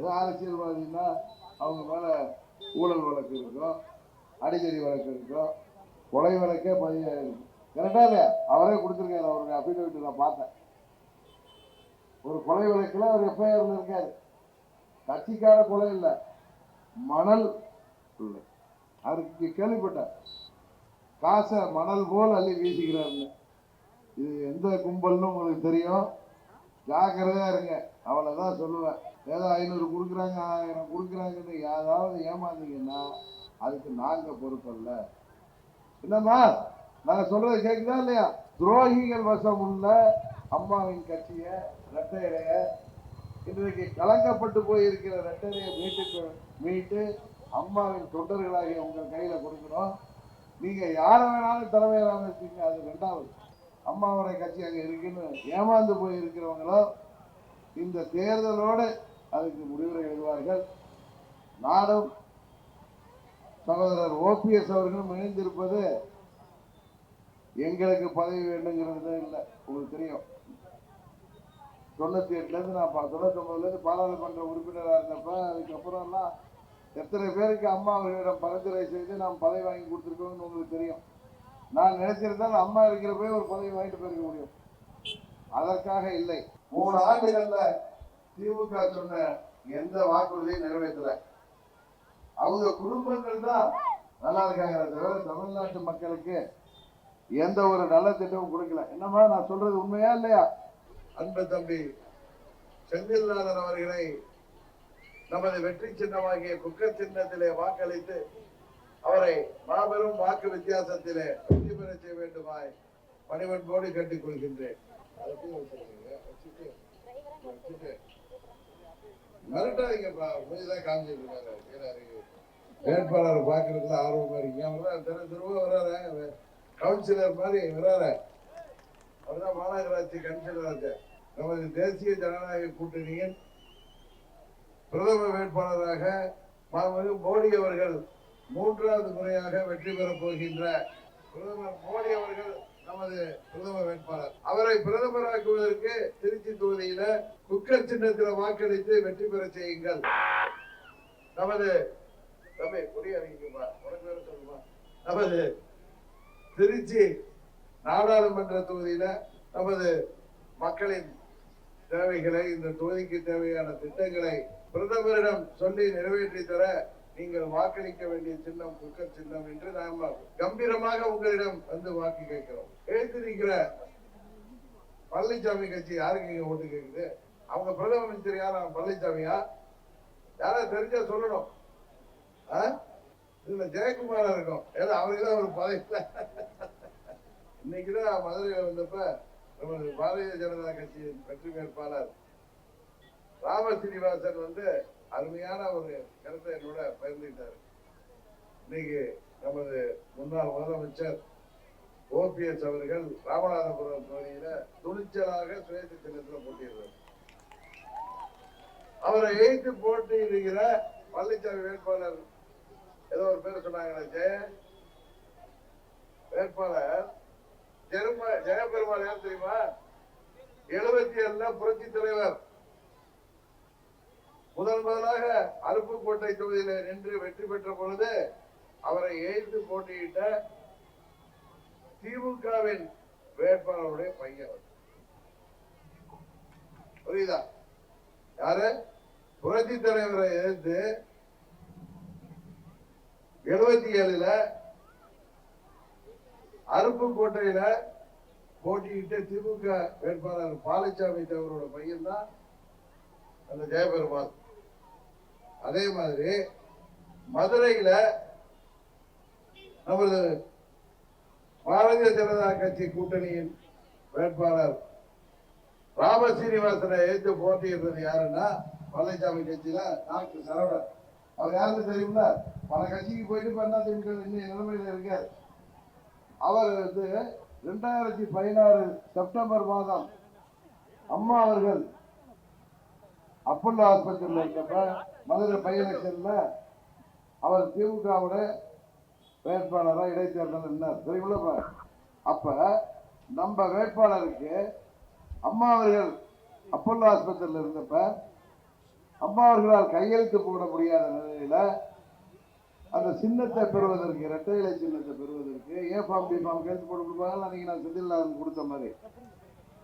ஏதோ அரசியல்வாதின்னா அவங்க மேலே ஊழல் வழக்கு இருக்கும் அடிக்கடி வழக்கு இருக்கும். கொலை வழக்கே பதிவாயிருக்கும் கரெக்டாக இல்லையா? அவரே கொடுத்துருக்காரு அவருடைய அபிடவிட் நான் பார்த்தேன். ஒரு கொலை வழக்கில் அவர் எஃப்ஐஆரில் இருக்காரு. கட்சிக்கார கொலை இல்லை மணல் இல்லை. அதுக்கு கேள்விப்பட்டேன். காசை மணல் போல் அள்ளி வீசிக்கிறாருங்க. இது எந்த கும்பல்னு உங்களுக்கு தெரியும்? ஜாக்கிரதையாக இருங்க. அவ்வளோதான் சொல்லுவேன். ஏதோ ஐநூறு கொடுக்குறாங்க ஆயிரம் கொடுக்குறாங்கன்னு யாராவது ஏமாந்தீங்கன்னா அதுக்கு நாங்கள் பொறுப்பல்ல என்னம்மா? நாங்கள் சொல்றது கேட்குதா இல்லையா? துரோகிகள் வசம் உள்ள அம்மாவின் கட்சியை ரெட்டையரைய இன்றைக்கு கலங்கப்பட்டு போயிருக்கிற ரெட்டரையை மீட்டு மீட்டு அம்மாவின் தொண்டர்களாகிய உங்கள் கையில் கொடுக்குறோம். நீங்கள் யாரை வேணாலும் தலைமையிலாம இருக்கீங்க அது ரெண்டாவது. அம்மாவுடைய கட்சி அங்கே இருக்குன்னு ஏமாந்து போய் இருக்கிறவங்களோ இந்த தேர்தலோடு அதுக்கு முடிவுரை எழுதுவார்கள். நானும் சகோதரர் ஓபிஎஸ் அவர்களும் இணைந்திருப்பது எங்களுக்கு பதவி வேண்டுங்கிறது இல்லை உங்களுக்கு தெரியும். தொண்ணூற்றி எட்டுலேருந்து நான் பா- பாராளுமன்ற உறுப்பினராக இருந்தப்ப அதுக்கப்புறம்லாம் எத்தனை பேருக்கு அம்மா அவர்களிடம் பரிந்துரை செய்து நாம் பதவி வாங்கி கொடுத்துருக்கோம்னு உங்களுக்கு தெரியும். நான் நினைச்சிருந்தால் அம்மா இருக்கிறப்பே ஒரு பதவி வாங்கிட்டு போயிருக்க முடியும். அதற்காக இல்லை. மூணு ஆண்டுகளில் திமுக சொன்ன எந்த வாக்குறுதியும் நிறைவேற்றல. அவங்க குடும்பங்கள் தான் நல்லா இருக்காங்க தவிர தமிழ்நாட்டு மக்களுக்கு எந்த ஒரு நல்ல திட்டமும் கொடுக்கல. என்னமா நான் சொல்றது உண்மையா இல்லையா? அன்பு தம்பி செந்தில்நாதன் அவர்களை நமது வெற்றி சின்னமாகிய குக்கர் சின்னத்திலே வாக்களித்து அவரை மாபெரும் வாக்கு வித்தியாசத்திலே வெற்றி பெற செய்ய வேண்டுமாய் பணிவன்போடு கேட்டுக் கொள்கின்றேன் அதை கீழே காமிச்சிட்டு வேட்பாளரை பார்க்கறதுல ஆர்வமா இருக்கீங்க. அவர் திரு திரும்ப வர்றாரு. கவுன்சிலர் மாதிரி வர்றாரு. அவர்தான் மாநகராட்சி கவுன்சிலர் நமது தேசிய ஜனநாயக கூட்டணியின் பிரதம வேட்பாளராக மாண்புமிகு மோடி அவர்கள் மூன்றாவது முறையாக வெற்றி பெறப் போகின்ற பிரதமர் மோடி அவர்கள் நமது பிரதம வேட்பாளர். அவரை பிரதமராக்குவதற்கு திருச்சி தொகுதியில குக்கர் சின்னத்தில் வாக்களித்து வெற்றி பெற செய்யுங்கள். நமது தம்பி குடியரங்குமா உனக்கு வேற சொல்லுமா? நமது திருச்சி நாடாளுமன்ற தொகுதியில நமது மக்களின் தேவைகளை இந்த தொகுதிக்கு தேவையான திட்டங்களை பிரதமரிடம் சொல்லி நிறைவேற்றி தர நீங்கள் வாக்களிக்க வேண்டிய சின்னம் குக்கர் சின்னம் என்று நாம் கம்பீரமாக உங்களிடம் வந்து வாக்கு கேட்கிறோம். எழுத்திருக்கிற பழனிசாமி கட்சி யாருக்கு இங்க ஓட்டு கேக்குது? அவங்க பிரதம அமைச்சர் யாரா? பழனிசாமியா யாராவது தெரிஞ்சா சொல்லணும். ஆ? இதுல ஜெயக்குமாரா இருக்கும். ஏன்னா அவருக்கு தான் ஒரு பதவி இன்னைக்குதான் மதுரையில் வந்தப்ப நமது பாரதிய ஜனதா கட்சியின் வெற்றி வேட்பாளர் ராம சீனிவாசன் வந்து அருமையான ஒரு கருத்தை என்னோட பகிர்ந்துட்டார் இன்னைக்கு நமது முன்னாள் முதலமைச்சர் ஓபிஎஸ் அவர்கள் ராமநாதபுரம் தொகுதியில துணிச்சலாக சுயேட்சை சின்னத்தில் போட்டியிடுறார். அவரை எய்த்து போட்டியிடுகிற பழனிசாமி வேட்பாளர் ஏதோ ஒரு பேர் சொன்னாங்களே ஜெய வேட்பாளர் ஜெரும ஜெயபெருமாள் யார் தெரியுமா? எழுபத்தி ஏழுல புரட்சி தலைவர். முதல் முதலாக அருப்புக்கோட்டை தொகுதியில நின்று வெற்றி பெற்ற பொழுது அவரை எய்த்து போட்டியிட்ட திமுகவின் வேட்பாளருடைய பையன் புரியுதா? யாரு? புரட்சி தலைவரை எதிர்த்து எழுபத்தி ஏழுல அருப்புக்கோட்டையில போட்டியிட்ட திமுக வேட்பாளர் பாலசாமி தேவரோட பையன் தான் அந்த ஜெயபெருமாள். அதே மாதிரி மதுரையில் நமது பாரதிய ஜனதா கட்சி கூட்டணியின் வேட்பாளர் ராம சீனிவாசனை ஏற்று போட்டியிடுறது யாருன்னா பழனிசாமி கட்சியில டாக்டர் சரவணன். அவர் யாருக்கு தெரியும்ல? பல கட்சிக்கு போயிட்டு இப்ப என்ன இன்னும் நிலைமையில இருக்கார். அவர் வந்து ரெண்டாயிரத்தி பதினாறு செப்டம்பர் மாதம் அம்மா அவர்கள் அப்பல்லோ ஆஸ்பத்திரியில் இருக்கப்ப மதுரை பை எலெக்ஷன்ல அவர் திமுகவோட வேட்பாளராக இடைத்தேர்தல் நின்றார் தெரியுமில்ல அப்போ? நம்ம வேட்பாளருக்கு அம்மா அவர்கள் அப்பல்லோ ஆஸ்பத்திரியில் இருந்தப்ப அம்மா அவர்களால் கையெழுத்து போட முடியாத நிலையில் அந்த சின்னத்தை பெறுவதற்கு இரட்டை இலை சின்னத்தை பெறுவதற்கு ஏ ஃபார்ம் பி ஃபார்ம் கையெழுத்து போட கொடுப்பாங்க அன்னைக்கு நான் செந்தில் கொடுத்த மாதிரி.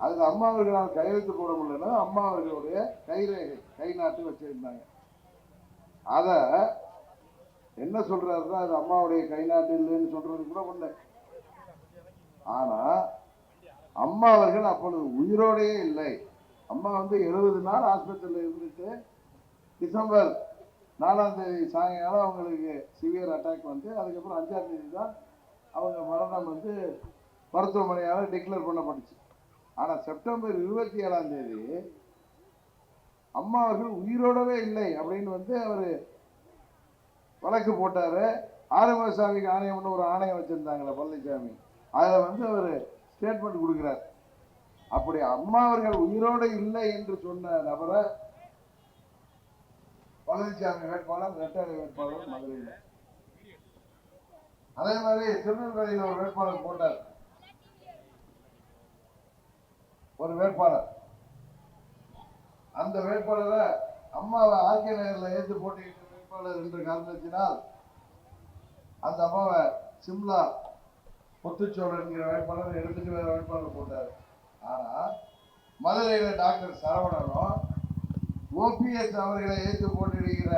அதுக்கு அம்மா அவர்களால் கையெழுத்து போட முடியலன்னா அம்மா அவர்களுடைய கைரேகை கை நாட்டு வச்சிருந்தாங்க. அதை என்ன சொல்றாருன்னா அது அம்மாவுடைய கை நாட்டு இல்லைன்னு சொல்றது கூட ஒண்ணு ஆனா அம்மா அவர்கள் அப்பொழுது உயிரோடையே இல்லை. அம்மா வந்து எழுபது நாள் ஆஸ்பத்திரியில் இருந்துட்டு டிசம்பர் நாலாம் தேதி சாயங்காலம் அவங்களுக்கு சிவியர் அட்டாக் வந்து அதுக்கப்புறம் அஞ்சாம் தேதி தான் அவங்க மரணம் வந்து மருத்துவமனையால் டிக்ளேர் பண்ணப்பட்டுச்சு. ஆனால் செப்டம்பர் இருபத்தி ஏழாம் தேதி அம்மா அவர்கள் உயிரோடவே இல்லை அப்படின்னு வந்து அவர் வழக்கு போட்டார். ஆறுமுகசாமிக்கு ஆணையம்னு ஒரு ஆணையம் வச்சிருந்தாங்களே பழனிசாமி அதில் வந்து அவர் ஸ்டேட்மெண்ட் கொடுக்குறார். அப்படி அம்மா அவர்கள் உயிரோடு இல்லை என்று சொன்ன நபரை பழனிசாமி வேட்பாளர் ரெட்டை வேட்பாளர் மதுரையில். அதே மாதிரி திருநெல்வேலியில் ஒரு வேட்பாளர் போட்டார். ஒரு வேட்பாளர். அந்த வேட்பாளரை அம்மாவை ஆர்கே நகரில் ஏற்று போட்டியிட்ட வேட்பாளர் என்று காரணத்தினால் அந்த அம்மாவை சிம்லா முத்துச்சோழன் என்கிற வேட்பாளர் எடுத்துட்டு வேற வேட்பாளர் போட்டார். ஆனா மதுரையில் டாக்டர் சரவணனும் ஓபிஎஸ் அவர்களை ஏற்று போட்டியிடுகிற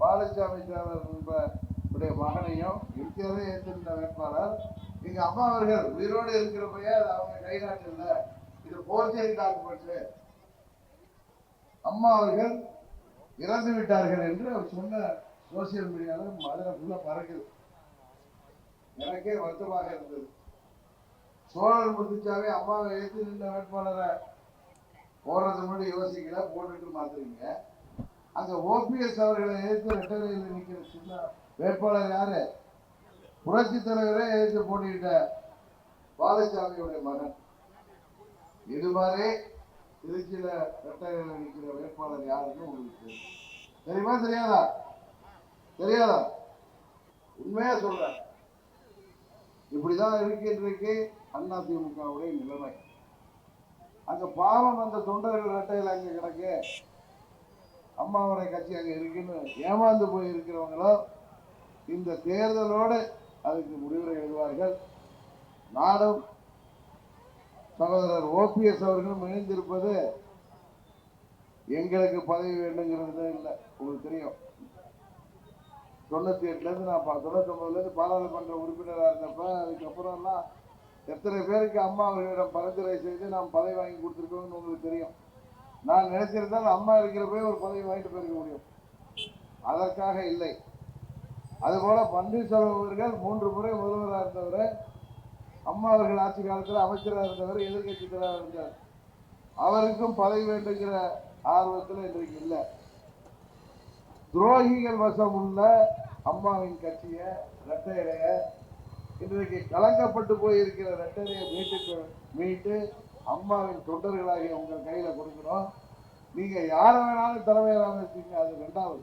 பாலசாமி தேவர் என்பவருடைய மகனையும் இருக்கிறதே ஏற்றிருந்த வேட்பாளர். எங்க அம்மா அவர்கள் உயிரோடு இருக்கிறப்பையே அது அவங்க கை நாட்டில் அம்மா அவர்கள் இறந்து விட்டார்கள் என்று அவர் சொன்ன சோசியல் மீடியால மதுரை ஃபுல்லா பறக்குது. எனக்கே வருத்தமாக இருந்தது. சோழர் முடிஞ்சாவே அம்மாவை ஏற்று நின்ற வேட்பாளரை போடுறது முன்னாடி யோசிக்கல போட்டுட்டு மாத்துறீங்க அங்க ஓபிஎஸ் அவர்களை எதிர்த்து ரெட்டரையில் நிற்கிற சின்ன வேட்பாளர் யாரு? புரட்சி தலைவரே எதிர்த்து போட்டியிட்ட பாலசாமியுடைய மகன். இதுவரை திருச்சியில ரெட்டரையில் நிற்கிற வேட்பாளர் யாருன்னு உங்களுக்கு தெரியுமா. தெரியாதா? தெரியாதா? உண்மையா சொல்ற இப்படிதான் இருக்கு அண்ணா திமுகவுடைய நிலைமை. அங்க பாவம் அந்த தொண்டர்கள் ரெட்டையில் அங்க கிடக்கு. அம்மாவுடைய கட்சி அங்க இருக்குன்னு ஏமாந்து போய் இருக்கிறவங்களோ இந்த தேர்தலோடு அதுக்கு முடிவுரை எழுதுவார்கள். நாடும் சகோதரர் ஓபிஎஸ் அவர்களும் இணைந்திருப்பது எங்களுக்கு பதவி வேண்டுங்கிறது இல்லை உங்களுக்கு தெரியும். தொண்ணூத்தி எட்டுலேருந்து நான் பா- பாராளுமன்ற உறுப்பினராக இருந்தப்ப அதுக்கப்புறம்லாம் எத்தனை பேருக்கு அம்மா அவர்களிடம் பரிந்துரை செய்து நாம் பதவி வாங்கி கொடுத்துருக்கோம்னு உங்களுக்கு தெரியும். நான் நினைச்சிருந்தால் அம்மா இருக்கிறப்பவே ஒரு பதவி வாங்கிட்டு போயிருக்க முடியும். அதற்காக இல்லை. அதுபோல் பன்னீர்செல்வம் அவர்கள் மூன்று முறை முதல்வராக இருந்தவர். அம்மா அவர்கள் ஆட்சி காலத்தில் அமைச்சராக இருந்தவர் எதிர்கட்சி தலைவராக இருந்தார். அவருக்கும் பதவி வேண்டுங்கிற ஆர்வத்தில் இன்றைக்கு இல்லை. துரோகிகள் வசம் உள்ள அம்மாவின் கட்சியை ரெட்டையடைய இன்றைக்கு கலங்கப்பட்டு போயிருக்கிற ரெட்டரையை மீட்டு மீட்டு அம்மாவின் தொண்டர்களாகிய உங்கள் கையில் கொடுக்கிறோம் நீங்கள் யாரை வேணாலும் தலைமையிலாம இருக்கீங்க அது ரெண்டாவது.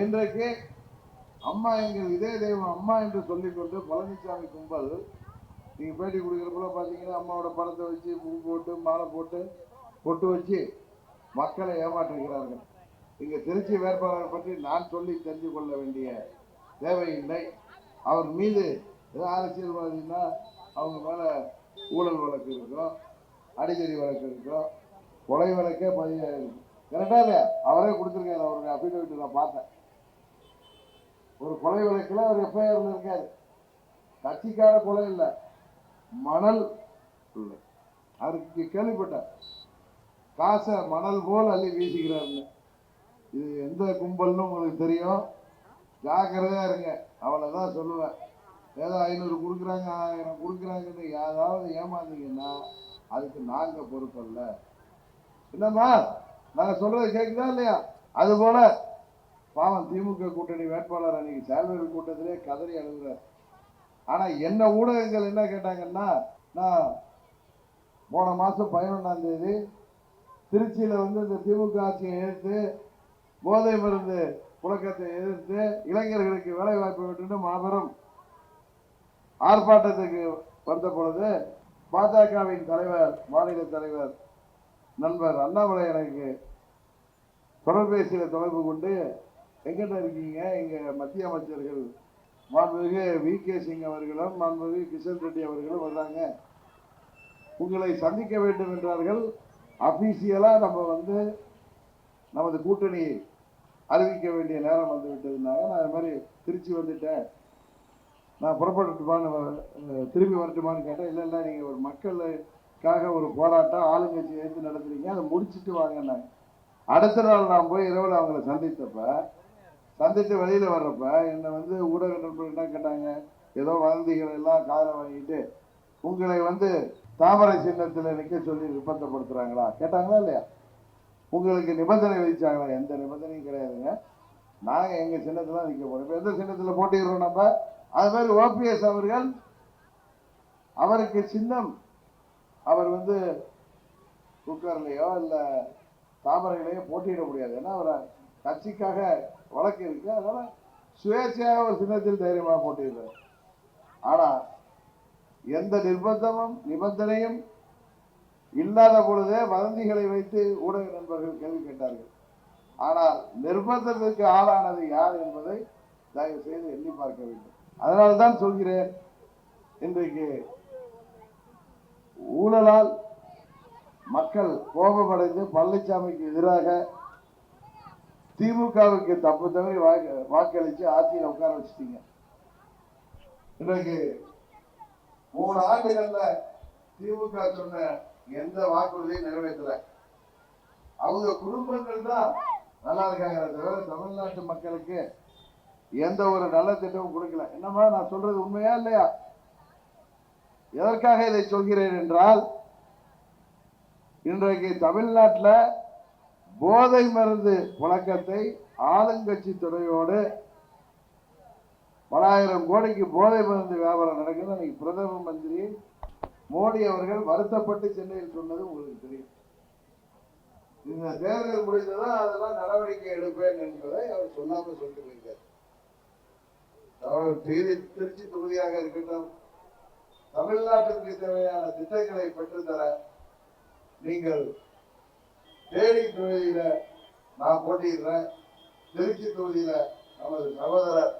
இன்றைக்கு அம்மா எங்கள் இதே தெய்வம் அம்மா என்று சொல்லிக்கொண்டு பழனிசாமி கும்பல் நீங்க பேட்டி கொடுக்குறப்பல பார்த்தீங்கன்னா அம்மாவோட படத்தை வச்சு பூ போட்டு மாலை போட்டு பொட்டு வச்சு மக்களை ஏமாற்றுகிறார்கள் இங்க திருச்சி வேட்பாளரை பற்றி நான் சொல்லி தெரிந்து கொள்ள வேண்டிய தேவையில்லை. அவர் மீது ஏதோ அரசியல்வாதின்னா அவங்க மேல ஊழல் வழக்கு இருக்கும் அடிக்கடி வழக்கு இருக்கும். கொலை வழக்கே பதிவாயிருக்கு. கரெக்டா இல்லையா? அவரே கொடுத்துருக்காரு அவருடைய அபிடவிட் நான் பார்த்தேன். ஒரு கொலை வழக்கில் அவர் எஃப்ஐஆரில் இருக்காரு. கட்சிக்கார கொலை இல்லை. மணல் இல்லை. அதுக்கு கேள்விப்பட்டேன் காசை மணல் போல் அள்ளி வீசுகிறாருன்னு இது எந்த கும்பல்னு உங்களுக்கு தெரியும்? ஜாக்கிரதையாக இருங்க. அவ்வளோதான் சொல்லுவேன். ஏதோ ஐநூறு கொடுக்குறாங்க ஆயிரம் கொடுக்குறாங்கன்னு யாராவது ஏமாந்தீங்கன்னா அதுக்கு நாங்கள் பொறுப்பல்ல என்னம்மா? நாங்கள் சொல்றது கேட்குதா இல்லையா? அதுபோல் பாவம் திமுக கூட்டணி வேட்பாளர் அன்னைக்கு சேல்வர்கள் கூட்டத்திலே கதறி அழுகிறார். ஆனால் என்ன ஊடகங்கள் என்ன கேட்டாங்கன்னா நான் போன மாதம் பதினொன்றாம் தேதி திருச்சியில் வந்து இந்த திமுக ஆட்சியை எதிர்த்து போதை மருந்து புழக்கத்தை எதிர்த்து இளைஞர்களுக்கு வேலை வாய்ப்பு விட்டுட்டு மாபெரும் ஆர்ப்பாட்டத்துக்கு வந்த பொழுது பாஜகவின் தலைவர் மாநில தலைவர் நண்பர் அண்ணாமலை எனக்கு தொலைபேசியில் தொடர்பு கொண்டு எங்கிட்ட இருக்கீங்க? எங்கள் மத்திய அமைச்சர்கள் மாண்புமிகு வி கே சிங் அவர்களும் மாண்புமிகு கிஷன் ரெட்டி அவர்களும் வர்றாங்க. உங்களை சந்திக்க வேண்டும் என்றார்கள். அபிஷியலா நம்ம வந்து நமது கூட்டணி அறிவிக்க வேண்டிய நேரம் வந்து விட்டதுனாங்க நான் அது மாதிரி திருச்சி வந்துட்டேன். நான் புறப்பட்டுமான்னு திரும்பி வரட்டுமான்னு கேட்டேன். இல்லை இல்லை நீங்கள் ஒரு மக்களுக்காக ஒரு போராட்டம் ஆளுங்கட்சி எடுத்து நடத்துறீங்க அதை முடிச்சிட்டு வாங்கினாங்க அடுத்த நாள் நான் போய் இரவில் அவங்கள சந்தித்தப்ப சந்தித்து வெளியில் வர்றப்ப என்னை வந்து ஊடக நண்பர்கள் என்ன கேட்டாங்க? ஏதோ வதந்திகள் எல்லாம் காதில் வாங்கிட்டு உங்களை வந்து தாமரை சின்னத்தில் நிற்க சொல்லி நிர்பந்தப்படுத்துகிறாங்களா கேட்டாங்களா இல்லையா? உங்களுக்கு நிபந்தனை விதிச்சாங்களா? எந்த நிபந்தனையும் கிடையாதுங்க. நாங்கள் எங்கள் சின்னத்தில் நிற்க போகிறோம் இப்போ எந்த சின்னத்தில் போட்டிடுறோம் நம்ம? அது மாதிரி ஓபிஎஸ் அவர்கள் அவருக்கு சின்னம். அவர் வந்து குக்கர்லேயோ இல்லை தாமரையிலேயோ போட்டியிட முடியாது. ஏன்னா அவர் கட்சிக்காக வழக்கு இருக்கு. அதனால சுயேட்சையாக ஒரு சின்னத்தில் தைரியமாக போட்டியிடுறார் ஆனால் எந்த நிர்பந்தமும் நிபந்தனையும் இல்லாத பொழுதே வதந்திகளை வைத்து ஊடக நண்பர்கள் கேள்வி கேட்டார்கள். ஆனால் நிர்பந்தத்திற்கு ஆளானது யார் என்பதை தயவு செய்து எண்ணி பார்க்க வேண்டும். அதனால் தான் சொல்கிறேன் இன்றைக்கு ஊழலால் மக்கள் கோபமடைந்து பழனிசாமிக்கு எதிராக திமுகவுக்கு தப்பு தவறி வாக்கு வாக்களிச்சு ஆட்சியில் உட்கார வச்சுட்டீங்க. இன்றைக்கு மூணு ஆண்டுகள்ல திமுக சொன்ன எந்த வாக்குறுதியும் நிறைவேற்றல. அவங்க குடும்பங்கள் தான் நல்லா இருக்காங்க. தவிர தமிழ்நாட்டு மக்களுக்கு எந்த ஒரு நல்ல திட்டமும் கொடுக்கல. என்னமா நான் சொல்றது உண்மையா இல்லையா? எதற்காக இதை சொல்கிறேன் என்றால் இன்றைக்கு தமிழ்நாட்டில் போதை மருந்து புழக்கத்தை ஆளுங்கட்சி துறையோடு பலாயிரம் கோடிக்கு போதை மருந்து வியாபாரம் நடக்குது. அன்னைக்கு பிரதம மந்திரி மோடி அவர்கள் வருத்தப்பட்டு சென்னையில் சொன்னது உங்களுக்கு தெரியும். இந்த தேர்தல் முடிந்ததும் அதெல்லாம் நடவடிக்கை எடுப்பேன் என்பதை அவர் சொல்லாம சொல்லிட்டு போயிருக்கார் அவர் திருச்சி தொகுதியாக இருக்கட்டும் தமிழ்நாட்டிற்கு தேவையான திட்டங்களை பெற்றுத்தர நீங்கள் தேனி தொகுதியில நான் போட்டியிடுறேன். திருச்சி தொகுதியில நமது சகோதரர்